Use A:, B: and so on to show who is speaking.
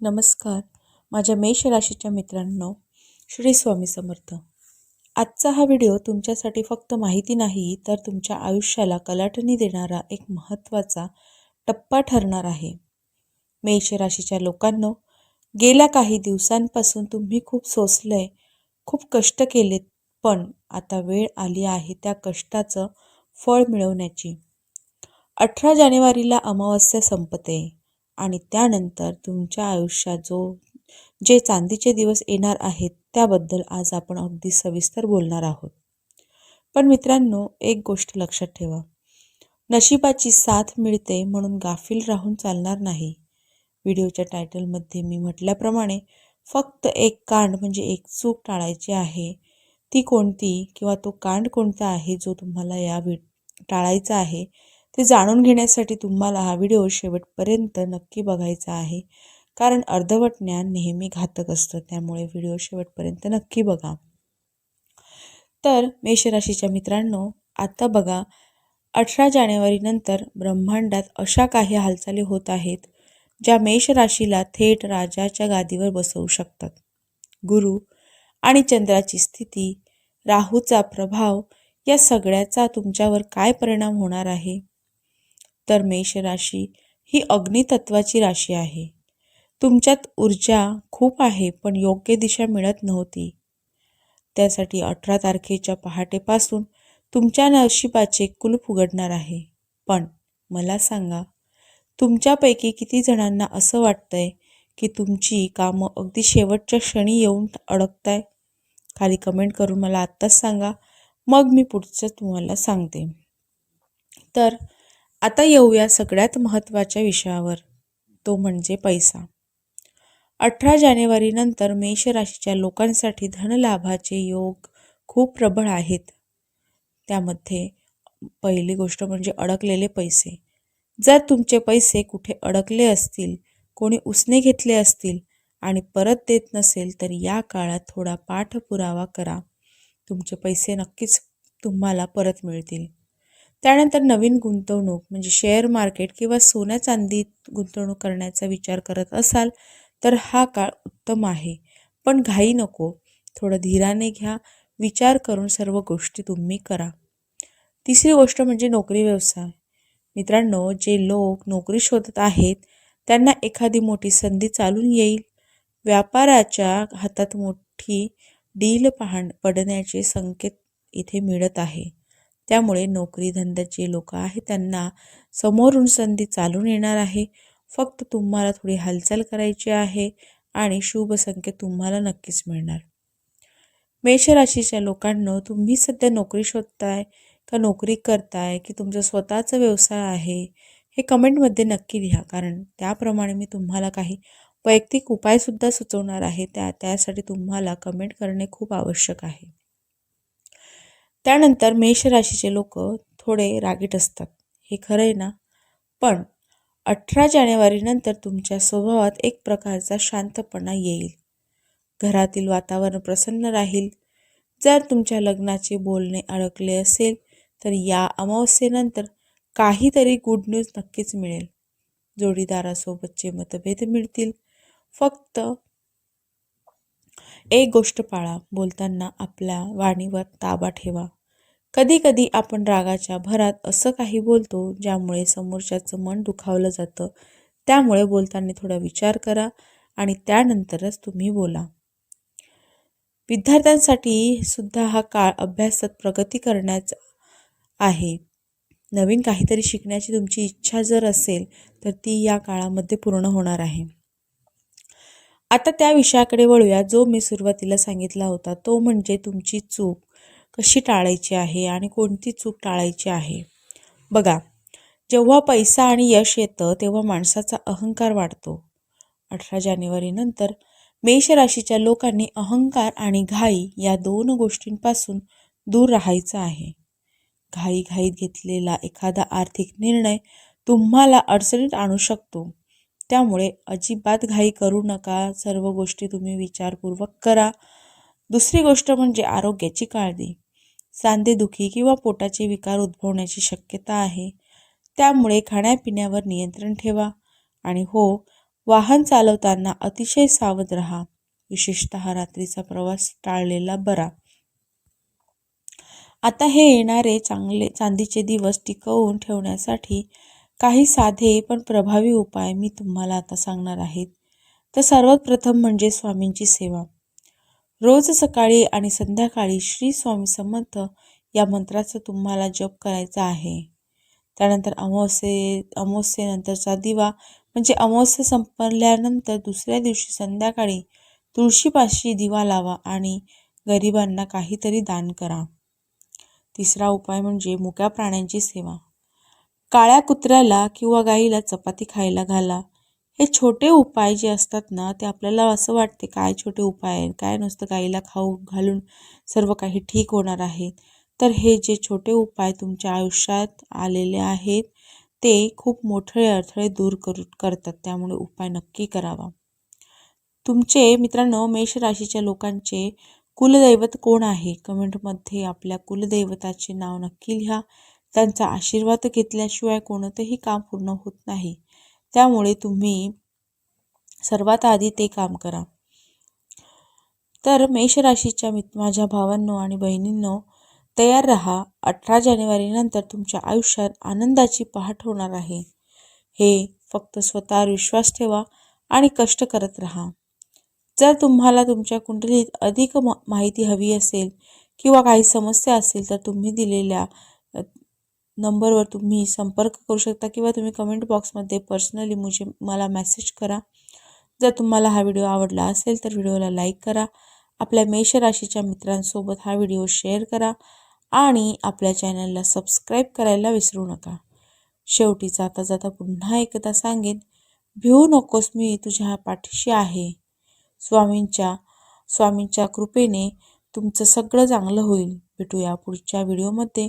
A: नमस्कार. माझ्या मेष राशीच्या मित्रांनो श्री स्वामी समर्थ. आजचा हा व्हिडिओ तुमच्यासाठी फक्त माहिती नाही तर तुमच्या आयुष्याला कलाटणी देणारा एक महत्त्वाचा टप्पा ठरणार आहे. मेष राशीच्या लोकांनो गेल्या काही दिवसांपासून तुम्ही खूप सोसलंय खूप कष्ट केलेत पण आता वेळ आली आहे त्या कष्टाचं फळ मिळवण्याची. अठरा जानेवारीला अमावस्या संपते. आणि त्यानंतर तुमच्या आयुष्यात जो जे चांदीचे दिवस येणार आहेत त्याबद्दल आज आपण अगदी सविस्तर बोलणार आहोत. पण मित्रांनो एक गोष्ट लक्षात ठेवा. नशिबाची साथ मिळते म्हणून गाफील राहून चालणार नाही. व्हिडिओच्या टायटलमध्ये मी म्हटल्याप्रमाणे फक्त एक कांड म्हणजे एक चूक टाळायची आहे. ती कोणती किंवा तो कांड कोणता आहे जो तुम्हाला या वि टाळायचा आहे? ते जाणून घेण्यासाठी तुम्हाला हा व्हिडिओ शेवटपर्यंत नक्की बघायचा आहे. कारण अर्धवट ज्ञान नेहमी घातक असतं त्यामुळे व्हिडिओ शेवटपर्यंत नक्की बघा. तर मेषराशीच्या मित्रांनो आता बघा अठरा जानेवारीनंतर ब्रह्मांडात अशा काही हालचाली होत आहेत ज्या मेष राशीला थेट राजाच्या गादीवर बसवू शकतात. गुरु आणि चंद्राची स्थिती राहूचा प्रभाव या सगळ्याचा तुमच्यावर काय परिणाम होणार आहे? तर मेष राशी ही अग्नितत्वाची राशी आहे. तुमच्यात ऊर्जा खूप आहे पण योग्य दिशा मिळत नव्हती. त्यासाठी अठरा तारखेच्या पहाटेपासून तुमच्या नशिबाचे कुलूप उघडणार आहे. पण मला सांगा तुमच्यापैकी किती जणांना असं वाटतंय की तुमची कामं अगदी शेवटच्या क्षणी येऊन अडकताय? खाली कमेंट करून मला आत्ताच सांगा मग मी पुढचं तुम्हाला सांगते. तर आता येऊया सगळ्यात महत्त्वाच्या विषयावर. तो म्हणजे पैसा. अठरा जानेवारीनंतर मेष राशीच्या लोकांसाठी धनलाभाचे योग खूप प्रबळ आहेत. त्यामध्ये पहिली गोष्ट म्हणजे अडकलेले पैसे. जर तुमचे पैसे कुठे अडकले असतील कोणी उसने घेतले असतील आणि परत देत नसेल तर या काळात थोडा पाठपुरावा करा. तुमचे पैसे नक्कीच तुम्हाला परत मिळतील. त्यानंतर नवीन गुंतवणूक म्हणजे शेअर मार्केट किंवा सोन्या चांदीत गुंतवणूक करण्याचा विचार करत असाल तर हा काळ उत्तम आहे. पण घाई नको. थोडं धीराने घ्या. विचार करून सर्व गोष्टी तुम्ही करा. तिसरी गोष्ट म्हणजे नोकरी व्यवसाय. मित्रांनो जे लोक नोकरी शोधत आहेत त्यांना एखादी मोठी संधी चालून येईल. व्यापाराच्या हातात मोठी डील पाहण पडण्याचे संकेत इथे मिळत आहे. त्यामुळे नोकरी धंद्यात जे लोक आहेत त्यांना समोरून संधी चालून येणार आहे. फक्त तुम्हाला थोडी हालचाल करायची आहे आणि शुभ संख्या तुम्हाला नक्कीच मिळणार. मेषराशीच्या लोकांना तुम्ही सध्या नोकरी शोधताय का नोकरी करताय की तुमचा स्वतःचा व्यवसाय आहे हे कमेंटमध्ये नक्की लिहा. कारण त्याप्रमाणे मी तुम्हाला काही वैयक्तिक उपायसुद्धा सुचवणार आहे. त्या त्यासाठी तुम्हाला कमेंट करणे खूप आवश्यक आहे. त्यानंतर मेष राशीचे लोक थोडे रागीट असतात. हे खरं आहे ना? पण अठरा जानेवारीनंतर तुमच्या स्वभावात एक प्रकारचा शांतपणा येईल. घरातील वातावरण प्रसन्न राहील. जर तुमच्या लग्नाचे बोलणे अडकले असेल तर या अमावस्येनंतर काहीतरी गुड न्यूज नक्कीच मिळेल. जोडीदारासोबतचे मतभेद मिळतील. फक्त एक गोष्ट पाळा बोलताना आपल्या वाणीवर ताबा ठेवा. कधी कधी आपण रागाच्या भरात असं काही बोलतो ज्यामुळे समोरच्याचं मन दुखावलं जातं. त्यामुळे बोलताना थोडा विचार करा आणि त्यानंतरच तुम्ही बोला. विद्यार्थ्यांसाठी सुद्धा हा काळ अभ्यासात प्रगती करण्याचा आहे. नवीन काहीतरी शिकण्याची तुमची इच्छा जर असेल तर ती या काळामध्ये पूर्ण होणार आहे. आता त्या विषयाकडे वळूया. जो मी सुरुवातीला सांगितला होता तो म्हणजे तुमची चूक कशी टाळायची आहे आणि कोणती चूक टाळायची आहे? बघा जेव्हा पैसा आणि यश येतं तेव्हा माणसाचा अहंकार वाढतो. अठरा जानेवारीनंतर मेष राशीच्या लोकांनी अहंकार आणि घाई या दोन गोष्टींपासून दूर राहायचं आहे. घाई घाईत घेतलेला एखादा आर्थिक निर्णय तुम्हाला अडचणीत आणू शकतो. त्यामुळे अजिबात घाई करू नका. सर्व गोष्टी तुम्ही विचारपूर्वक करा. दुसरी गोष्ट म्हणजे आरोग्याची काळजी. सांधेदुखी किंवा पोटाचे विकार उद्भवण्याची शक्यता आहे. त्यामुळे खाण्यापिण्यावर नियंत्रण ठेवा. आणि हो वाहन चालवताना अतिशय सावध राहा. विशेषत रात्रीचा प्रवास टाळलेला बरा. आता हे येणारे चांगले चांदीचे दिवस टिकवून ठेवण्यासाठी काही साधे पण प्रभावी उपाय मी तुम्हाला आता सांगणार आहेत. तर सर्वात प्रथम म्हणजे स्वामींची सेवा. रोज सकाळी आणि संध्याकाळी श्री स्वामी समर्थ या मंत्राचा तुम्हाला जप करायचा आहे. त्यानंतर अमावस्ये अमावस्येनंतरचा दिवा म्हणजे अमावस्या संपल्यानंतर दुसऱ्या दिवशी संध्याकाळी तुळशीपाशी दिवा लावा आणि गरिबांना काहीतरी दान करा. तिसरा उपाय म्हणजे मुक्या प्राण्यांची सेवा. काळ्या कुत्र्याला किंवा गाईला चपाती खायला घाला. हे छोटे उपाय जे असतात ना ते आपल्याला असं वाटते काय छोटे उपाय आहेत काय नुसतं गाईला खाऊ घालून सर्व काही ठीक होणार आहे? तर हे जे छोटे उपाय तुमच्या आयुष्यात आलेले आहेत ते खूप मोठे अडथळे दूर करू करतात. त्यामुळे उपाय नक्की करावा. तुमचे मित्रांनो मेष राशीच्या लोकांचे कुलदैवत कोण आहे? कमेंटमध्ये आपल्या कुलदैवताचे नाव नक्की लिहा. त्यांचा आशीर्वाद घेतल्याशिवाय कोणतंही काम पूर्ण होत नाही. त्यामुळे तुम्ही सर्वात आधी ते काम करा. तर मेष राशीच्या मित माझ्या भावांनो आणि बहिणींनो तयार राहा. अठरा जानेवारीनंतर तुमच्या आयुष्यात आनंदाची पहाट होणार आहे. हे फक्त स्वतःवर विश्वास ठेवा आणि कष्ट करत राहा. जर तुम्हाला तुमच्या कुंडलीत अधिक माहिती हवी असेल किंवा काही समस्या असेल तर तुम्ही दिलेल्या नंबरवर तुम्ही संपर्क करू शकता किंवा तुम्ही कमेंट बॉक्समध्ये पर्सनली मुझे मला मेसेज करा. जर तुम्हाला हा व्हिडिओ आवडला असेल तर व्हिडिओला लाईक करा. आपल्या मेष राशीच्या मित्रांसोबत हा व्हिडिओ शेअर करा आणि आपल्या चॅनलला सबस्क्राईब करायला विसरू नका. शेवटी जाता जाता पुन्हा एकदा सांगेन भिवू नकोस मी तुझ्या पाठीशी आहे. स्वामींच्या स्वामींच्या कृपेने तुमचं सगळं चांगलं होईल. भेटूया पुढच्या व्हिडिओमध्ये